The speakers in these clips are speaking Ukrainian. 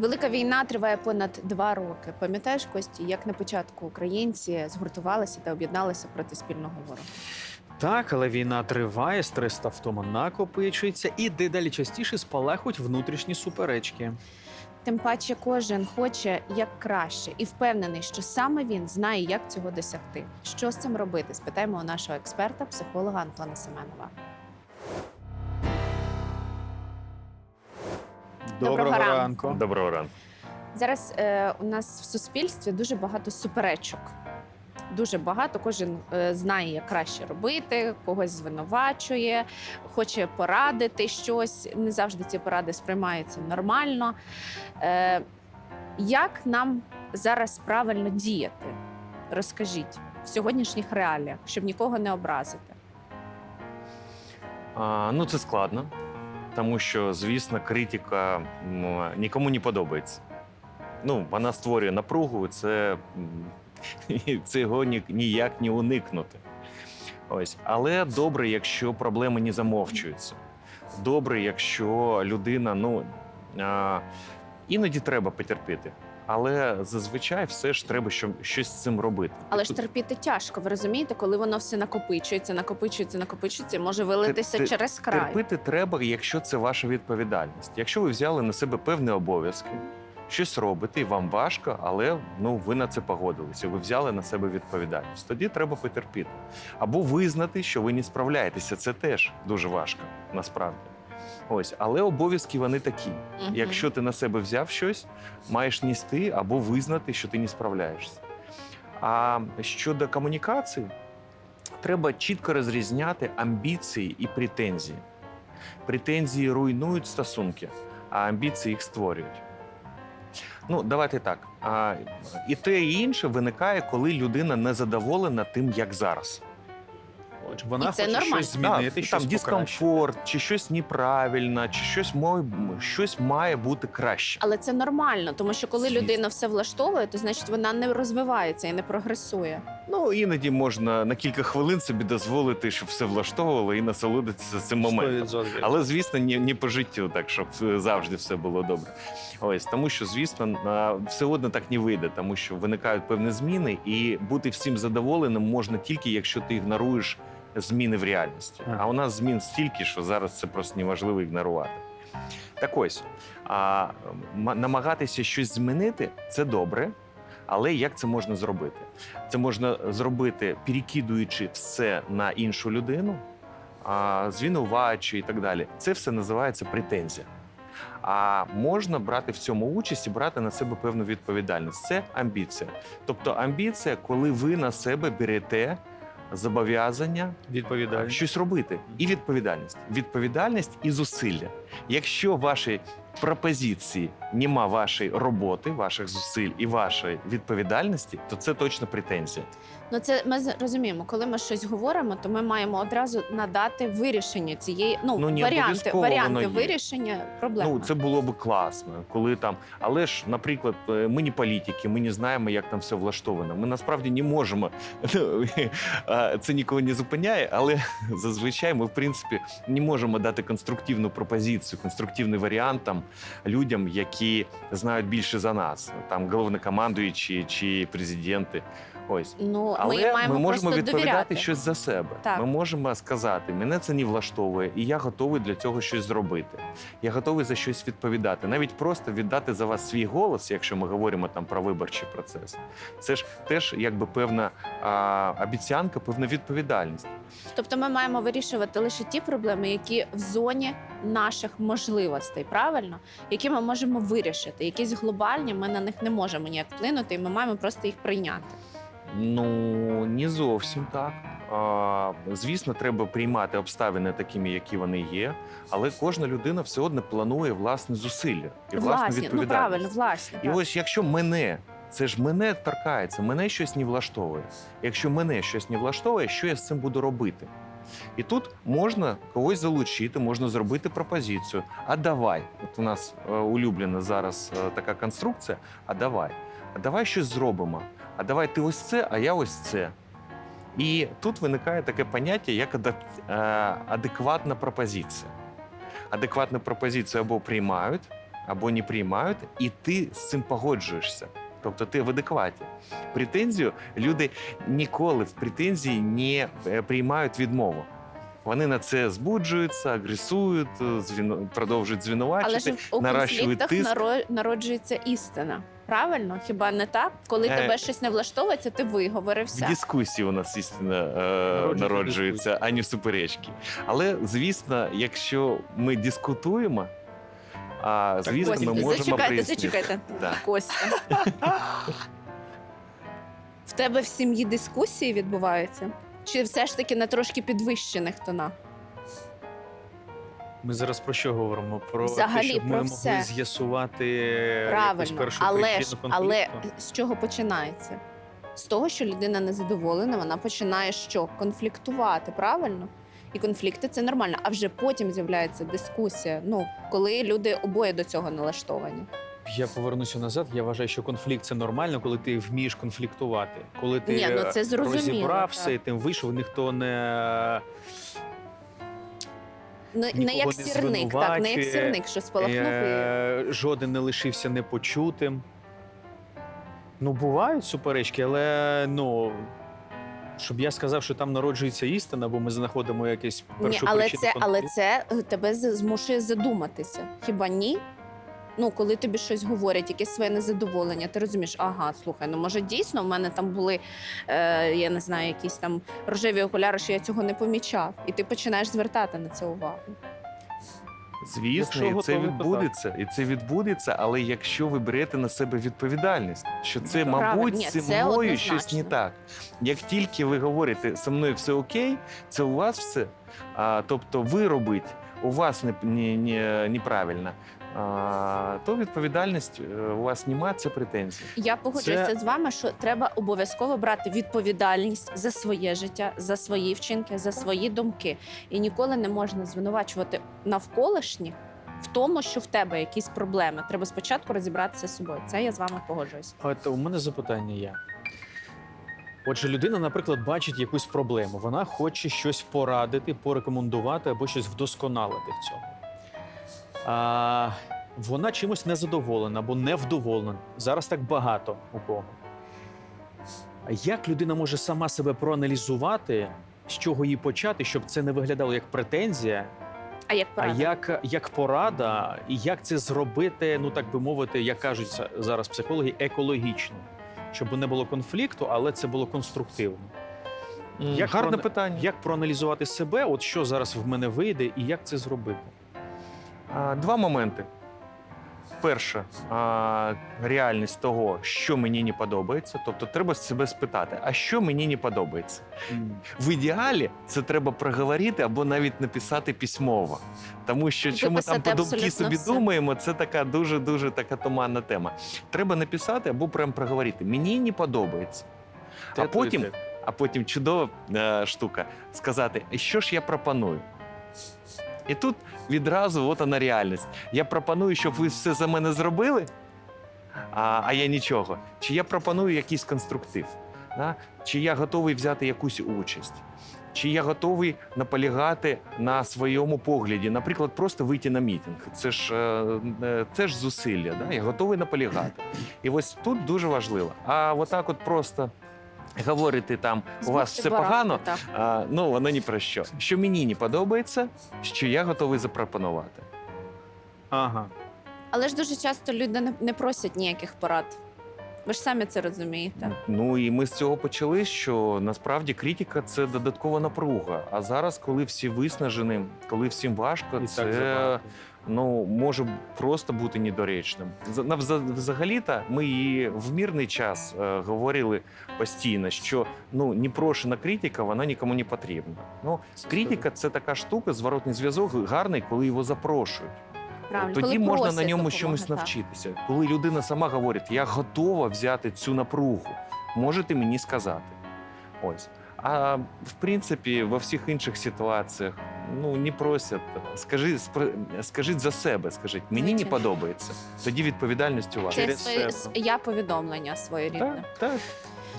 Велика війна триває понад два роки. Пам'ятаєш, Кості, як на початку українці згуртувалися та об'єдналися проти спільного ворога? Так, але війна триває, стрес та втома накопичується і дедалі частіше спалахують внутрішні суперечки. Тим паче кожен хоче як краще і впевнений, що саме він знає, як цього досягти. Що з цим робити? Спитаємо у нашого експерта, психолога Антона Семенова. Доброго ранку. Доброго ранку. Зараз е, у нас в суспільстві дуже багато суперечок. Дуже багато. Кожен е, знає, як краще робити, когось звинувачує, хоче порадити щось. Не завжди ці поради сприймаються нормально. Е, як нам зараз правильно діяти? Розкажіть в сьогоднішніх реаліях, щоб нікого не образити. А, ну, це складно, тому що, звісно, критика нікому не подобається. Ну, вона створює напругу, це, цього ніяк не уникнути. Ось. Але добре, якщо проблеми не замовчуються. Добре, якщо людина, ну іноді треба потерпіти. Але зазвичай все ж треба що- щось з цим робити. Але ж терпіти тяжко, ви розумієте, коли воно все накопичується, накопичується, накопичується, може вилитися те- через край. Терпити треба, якщо це ваша відповідальність. Якщо ви взяли на себе певні обов'язки, щось робите, і вам важко, але ну ви на це погодилися. Ви взяли на себе відповідальність. Тоді треба потерпіти. Або визнати, що ви не справляєтеся. Це теж дуже важко, насправді. Ось, але обов'язки вони такі. Мгм. Якщо ти на себе взяв щось, маєш нести або визнати, що ти не справляєшся. А щодо комунікації, треба чітко розрізняти амбіції і претензії. Претензії руйнують стосунки, а амбіції їх створюють. Ну, давайте так. А, і те, і інше виникає, коли людина не задоволена тим, як зараз. Вона І це хоче нормально. щось змінити, щось там дискомфорт, чи щось неправильно, чи щось має, щось має бути краще. Але це нормально, тому що коли Звісно. людина все влаштовує, то значить вона не розвивається і не прогресує. Ну, іноді можна на кілька хвилин собі дозволити, щоб все влаштовувало і насолодитися цим моментом. 100%. Але звісно, не, не по життю, так щоб завжди все було добре. Ось тому, що звісно, а, все одно так не вийде, тому що виникають певні зміни, і бути всім задоволеним можна тільки, якщо ти ігноруєш зміни в реальності. А у нас змін стільки, що зараз це просто неможливо ігнорувати. Так ось, а, намагатися щось змінити це добре. Але як це можна зробити? Це можна зробити, перекидуючи все на іншу людину, а, звинувачує і так далі. Це все називається претензія. А можна брати в цьому участь і брати на себе певну відповідальність. Це амбіція. Тобто амбіція, коли ви на себе берете зобов'язання Відповідальність. щось робити, і відповідальність. Відповідальність і зусилля. Якщо в вашій пропозиції нема вашої роботи, ваших зусиль і вашої відповідальності, то це точно претензія. Ну це ми розуміємо, коли ми щось говоримо, то ми маємо одразу надати вирішення цієї ну, Ну, не варіанти, варіанти вирішення проблеми. Ну це було би класно, коли там. Але ж, наприклад, е, ми не політики, ми не знаємо, як там все влаштовано. Ми насправді не можемо. Це нікого не зупиняє, але зазвичай ми, в принципі, не можемо дати конструктивну пропозицію, конструктивний варіант там людям, які знають більше за нас, там головнокомандуючі чи президенти. Ось. ну Але ми маємо можемо відповідати довіряти. щось за себе. Так. Ми можемо сказати, мене це не влаштовує, і я готовий для цього щось зробити. Я готовий за щось відповідати. Навіть просто віддати за вас свій голос, якщо ми говоримо там про виборчий процес. Це ж теж якби певна а, обіцянка, певна відповідальність. Тобто ми маємо вирішувати лише ті проблеми, які в зоні наших можливостей, правильно, які ми можемо вирішити. Якісь глобальні ми на них не можемо ніяк вплинути, і ми маємо просто їх прийняти. Ну не зовсім так. Звісно, треба приймати обставини такими, які вони є, але кожна людина все одно планує власне зусилля і власну Власні, ну правильно, власне. І так. ось якщо мене, це ж мене торкається, мене щось не влаштовує. Якщо мене щось не влаштовує, що я з цим буду робити? І тут можна когось залучити, можна зробити пропозицію. А давай, от у нас е, улюблена зараз е, така конструкція. А давай, а давай щось зробимо. А давай ти ось це, а я ось це. І тут виникає таке поняття, як е, адекватна пропозиція. Адекватну пропозицію або приймають, або не приймають, і ти з цим погоджуєшся. Тобто ти в адекваті. Претензію люди ніколи в претензії не е, приймають відмову. Вони на це збуджуються, агресують, е, звіно- продовжують звинувачити. Але ж у наращують конфліктах тиск. наро- народжується істина. Правильно? Хіба не так? Коли Е, тебе щось не влаштовується, ти В виговорився. дискусії у нас істина е, Народжується народжується, а суперечки. Але звісно, якщо ми дискутуємо, а звісно, Костя, ми можемо зачекайте, зачекайте. Да. Костя. В тебе в сім'ї дискусії відбуваються? Чи все ж таки на трошки підвищених тонах? Ми зараз про що говоримо? Про Взагалі, те, щоб про ми все. могли з'ясувати якусь Правильно, першу але причину ж, конфлікту? але з чого починається? З того, що людина незадоволена, вона починає що? Конфліктувати, правильно? І конфлікти це нормально. А вже потім з'являється дискусія. Ну, коли люди обоє до цього налаштовані. Я повернуся назад. Я вважаю, що конфлікт це нормально, коли ти вмієш конфліктувати. Коли ти Ні, ну це е, розібрався і тим вийшов, ніхто не Не, не як не сірник, так, не як сірник, що спалахнув. і- е, жоден не лишився непочутим. Ну, бувають суперечки, але ну. Щоб я сказав, що там народжується істина, бо ми знаходимо якесь Ні, першу але причину це, але конфлікту. це е, тебе з- змушує задуматися. Хіба ні? Ну, коли тобі щось говорять, якесь своє незадоволення, ти розумієш, ага, слухай, ну може дійсно в мене там були, е, я не знаю, якісь там рожеві окуляри, що я цього не помічав. І ти починаєш звертати на це увагу. Звісно, і це відбудеться, і це відбудеться, але якщо ви берете на себе відповідальність, що це, мабуть. Ні, зі це мною щось не так. Як тільки ви говорите зі мною все окей, це у вас все. А, тобто ви робите, у вас не, не, не, неправильно. А, то відповідальність е, у вас немає, це претензії. Я погоджуюся Це- з вами, що треба обов'язково брати відповідальність за своє життя, за свої вчинки, за свої думки. І ніколи не можна звинувачувати навколишніх в тому, що в тебе якісь проблеми. Треба спочатку розібратися з собою. Це я з вами погоджуюсь. От у мене запитання є. Отже, людина, наприклад, бачить якусь проблему. Вона хоче щось порадити, порекомендувати або щось вдосконалити в цьому. А, вона чимось незадоволена або невдоволена. Зараз так багато у кого. Як людина може сама себе проаналізувати, з чого їй почати, щоб це не виглядало як претензія, А як а як, як порада, і як це зробити, ну так би мовити, як кажуть зараз психологи, екологічно, щоб не було конфлікту, але це було конструктивно. Як Гарне про... питання. Як проаналізувати себе, от що зараз в мене вийде, і як це зробити? Два моменти. Перше, а, реальність того, що мені не подобається. Тобто, треба себе спитати, а що мені не подобається. В ідеалі це треба проговорити або навіть написати письмово. Тому що що ми там Виписати подумки собі все. думаємо, це така дуже дуже така туманна тема. Треба написати або прям проговорити. Мені не подобається. А потім, а потім чудова е, штука сказати, що ж я пропоную. І тут відразу от вона реальність. Я пропоную, щоб ви все за мене зробили, а, а я нічого. Чи я пропоную якийсь конструктив? Да? Чи я готовий взяти якусь участь? Чи я готовий наполягати на своєму погляді? Наприклад, просто вийти на мітинг. Це ж, е, е, це ж зусилля. Да? Я готовий наполягати. І ось тут дуже важливо. А отак, от просто говорити там, у вас все погано, Так. а, ну воно ні про що. Що мені не подобається, що я готовий запропонувати. Ага. Але ж дуже часто люди не, не просять ніяких порад. Ви ж самі це розумієте. Ну і ми з цього почали, що насправді критика це додаткова напруга. А зараз, коли всі виснажені, коли всім важко, І це ну може просто бути недоречним. За- на- вза- Взагалі-то ми і в мирний час е, говорили постійно, що ну непрошена критика, вона нікому не потрібна. Ну критика це така штука, зворотний зв'язок гарний, коли його запрошують. Правильно. Тоді Коли можна на ньому допомоги, чомусь так. навчитися. Коли людина сама говорить, я готова взяти цю напругу, можете мені сказати. Ось. А в принципі, во всіх інших ситуаціях ну не просять. Скажи, спро- скажіть за себе, скажіть, мені не Звичайно. подобається. Тоді відповідальність у вас. Це Через себе. я повідомлення своєрідне. Так, так.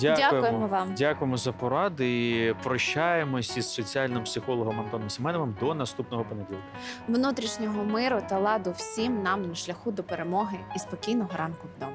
Дякуємо. Дякуємо вам. Дякуємо за поради і прощаємось із соціальним психологом Антоном Семеновим до наступного понеділка. Внутрішнього миру та ладу всім нам на шляху до перемоги і спокійного ранку вдома.